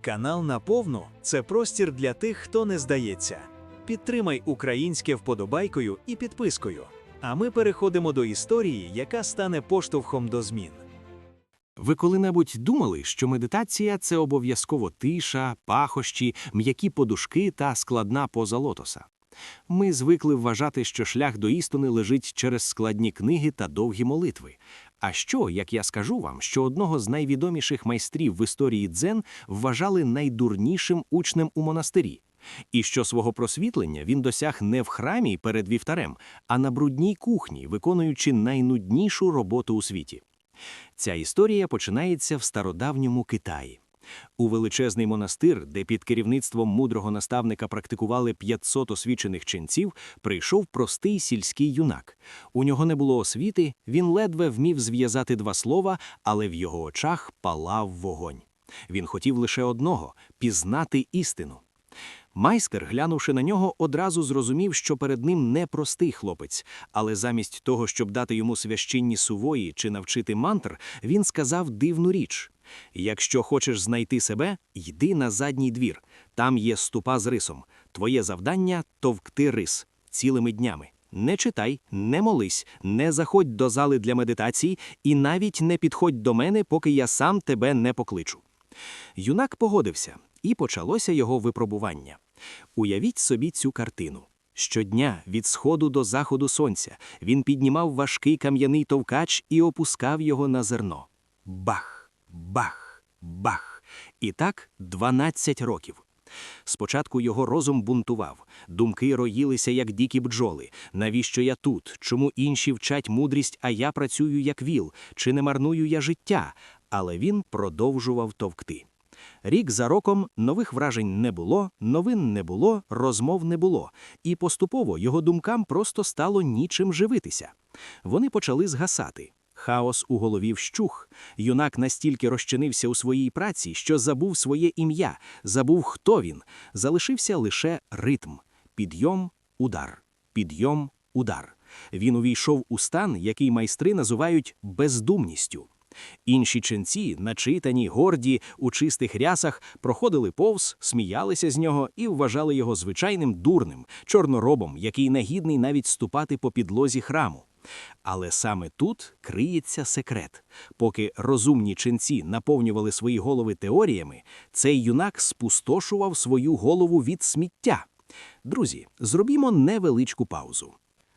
Канал Наповну це простір для тих, хто не здається. Підтримай українське вподобайкою і підпискою. А ми переходимо до історії, яка стане поштовхом до змін. Ви коли-небудь думали, що медитація це обов'язково тиша, пахощі, м'які подушки та складна поза лотоса? Ми звикли вважати, що шлях до істини лежить через складні книги та довгі молитви. А що, як я скажу вам, що одного з найвідоміших майстрів в історії дзен вважали найдурнішим учнем у монастирі? І що свого просвітлення він досяг не в храмі перед вівтарем, а на брудній кухні, виконуючи найнуднішу роботу у світі. Ця історія починається в стародавньому Китаї. У величезний монастир, де під керівництвом мудрого наставника практикували 500 освічених ченців, прийшов простий сільський юнак. У нього не було освіти, він ледве вмів зв'язати два слова, але в його очах палав вогонь. Він хотів лише одного пізнати істину. Майстер, глянувши на нього, одразу зрозумів, що перед ним не простий хлопець, але замість того, щоб дати йому священні сувої чи навчити мантр, він сказав дивну річ: якщо хочеш знайти себе, йди на задній двір. Там є ступа з рисом. Твоє завдання товкти рис цілими днями. Не читай, не молись, не заходь до зали для медитації і навіть не підходь до мене, поки я сам тебе не покличу. Юнак погодився, і почалося його випробування. Уявіть собі цю картину. Щодня від сходу до заходу сонця він піднімав важкий кам'яний товкач і опускав його на зерно. Бах, бах, бах. І так 12 років. Спочатку його розум бунтував, думки роїлися, як дикі бджоли. Навіщо я тут? Чому інші вчать мудрість, а я працюю як віл? Чи не марную я життя? Але він продовжував товкти. Рік за роком нових вражень не було, новин не було, розмов не було, і поступово його думкам просто стало нічим живитися. Вони почали згасати. Хаос у голові вщух. Юнак настільки розчинився у своїй праці, що забув своє ім'я, забув, хто він. Залишився лише ритм: підйом, удар, підйом, удар. Він увійшов у стан, який майстри називають бездумністю. Інші ченці, начитані, горді, у чистих рясах, проходили повз, сміялися з нього і вважали його звичайним дурним, чорноробом, який не гідний навіть ступати по підлозі храму. Але саме тут криється секрет. Поки розумні ченці наповнювали свої голови теоріями, цей юнак спустошував свою голову від сміття. Друзі, зробімо невеличку паузу.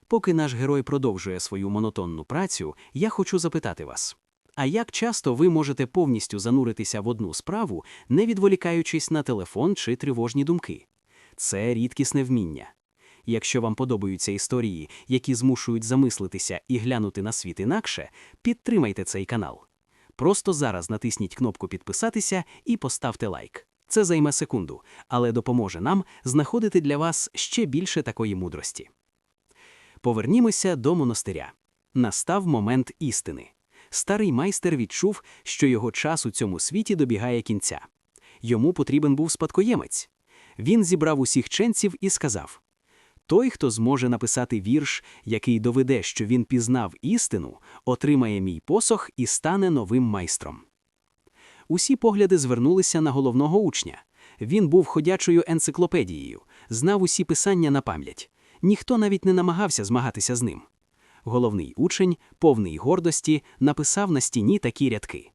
Поки наш герой продовжує свою монотонну працю, я хочу запитати вас. А як часто ви можете повністю зануритися в одну справу, не відволікаючись на телефон чи тривожні думки? Це рідкісне вміння. Якщо вам подобаються історії, які змушують замислитися і глянути на світ інакше, підтримайте цей канал. Просто зараз натисніть кнопку підписатися і поставте лайк. Це займе секунду, але допоможе нам знаходити для вас ще більше такої мудрості. Повернімося до монастиря. Настав момент істини. Старий майстер відчув, що його час у цьому світі добігає кінця. Йому потрібен був спадкоємець. Він зібрав усіх ченців і сказав: Той, хто зможе написати вірш, який доведе, що він пізнав істину, отримає мій посох і стане новим майстром. Усі погляди звернулися на головного учня. Він був ходячою енциклопедією, знав усі писання на пам'ять. Ніхто навіть не намагався змагатися з ним. Головний учень, повний гордості, написав на стіні такі рядки: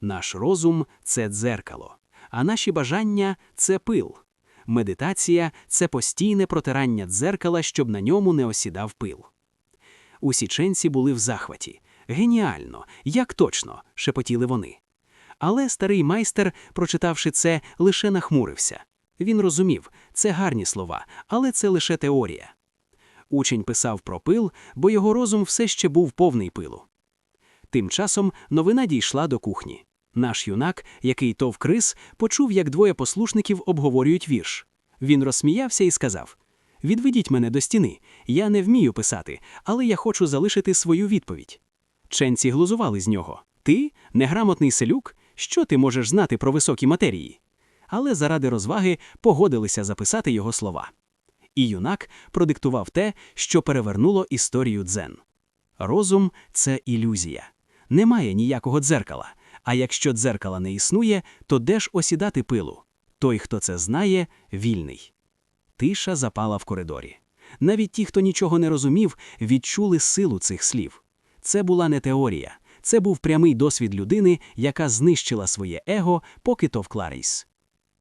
Наш розум це дзеркало, а наші бажання це пил. Медитація це постійне протирання дзеркала, щоб на ньому не осідав пил. Усі ченці були в захваті. Геніально, як точно, шепотіли вони. Але старий майстер, прочитавши це, лише нахмурився. Він розумів, це гарні слова, але це лише теорія. Учень писав про пил, бо його розум все ще був повний пилу. Тим часом новина дійшла до кухні. Наш юнак, який товк рис, почув, як двоє послушників обговорюють вірш. Він розсміявся і сказав: Відведіть мене до стіни. Я не вмію писати, але я хочу залишити свою відповідь. Ченці глузували з нього. Ти, неграмотний селюк, що ти можеш знати про високі матерії? Але заради розваги погодилися записати його слова. І юнак продиктував те, що перевернуло історію дзен. Розум це ілюзія. Немає ніякого дзеркала, А якщо дзеркала не існує, то де ж осідати пилу? Той, хто це знає, вільний. Тиша запала в коридорі. Навіть ті, хто нічого не розумів, відчули силу цих слів. Це була не теорія, це був прямий досвід людини, яка знищила своє его, поки товкла рейс.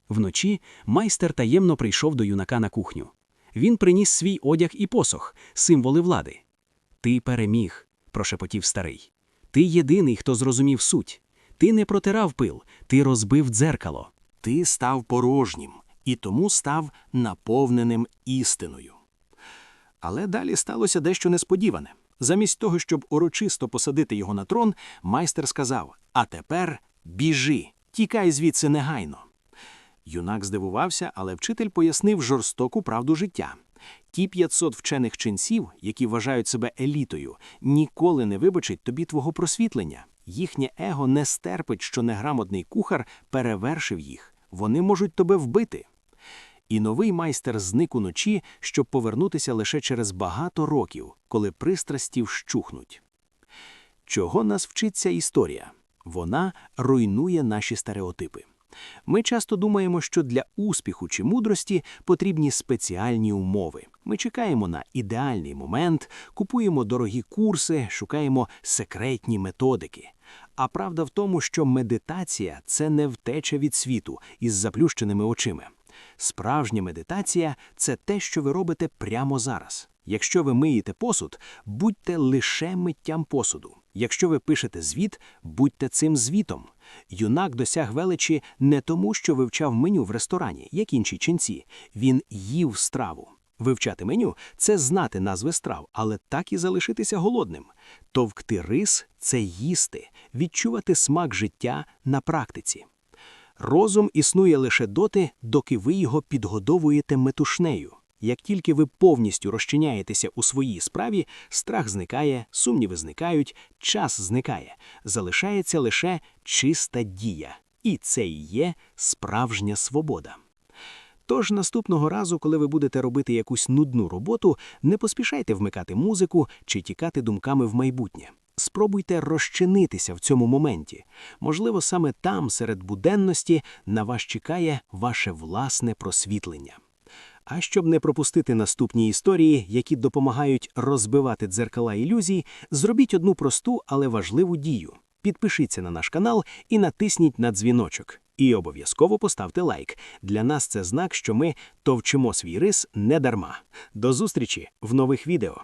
Вночі майстер таємно прийшов до юнака на кухню. Він приніс свій одяг і посох, символи влади. Ти переміг, прошепотів старий. Ти єдиний, хто зрозумів суть. Ти не протирав пил, ти розбив дзеркало. Ти став порожнім і тому став наповненим істиною. Але далі сталося дещо несподіване. Замість того, щоб урочисто посадити його на трон, майстер сказав: А тепер біжи, тікай звідси негайно. Юнак здивувався, але вчитель пояснив жорстоку правду життя. Ті 500 вчених ченців, які вважають себе елітою, ніколи не вибачать тобі твого просвітлення. Їхнє его не стерпить, що неграмотний кухар перевершив їх. Вони можуть тебе вбити. І новий майстер зник уночі, щоб повернутися лише через багато років, коли пристрасті вщухнуть. Чого нас вчиться історія? Вона руйнує наші стереотипи. Ми часто думаємо, що для успіху чи мудрості потрібні спеціальні умови. Ми чекаємо на ідеальний момент, купуємо дорогі курси, шукаємо секретні методики. А правда в тому, що медитація це не втеча від світу із заплющеними очима. Справжня медитація це те, що ви робите прямо зараз. Якщо ви миєте посуд, будьте лише миттям посуду. Якщо ви пишете звіт, будьте цим звітом. Юнак досяг величі не тому, що вивчав меню в ресторані, як інші ченці. Він їв страву. Вивчати меню це знати назви страв, але так і залишитися голодним. Товкти рис це їсти, відчувати смак життя на практиці. Розум існує лише доти, доки ви його підгодовуєте метушнею. Як тільки ви повністю розчиняєтеся у своїй справі, страх зникає, сумніви зникають, час зникає, залишається лише чиста дія. І це і є справжня свобода. Тож наступного разу, коли ви будете робити якусь нудну роботу, не поспішайте вмикати музику чи тікати думками в майбутнє. Спробуйте розчинитися в цьому моменті. Можливо, саме там, серед буденності, на вас чекає ваше власне просвітлення. А щоб не пропустити наступні історії, які допомагають розбивати дзеркала ілюзій, зробіть одну просту, але важливу дію. Підпишіться на наш канал і натисніть на дзвіночок. І обов'язково поставте лайк. Для нас це знак, що ми товчимо свій рис не дарма. До зустрічі в нових відео.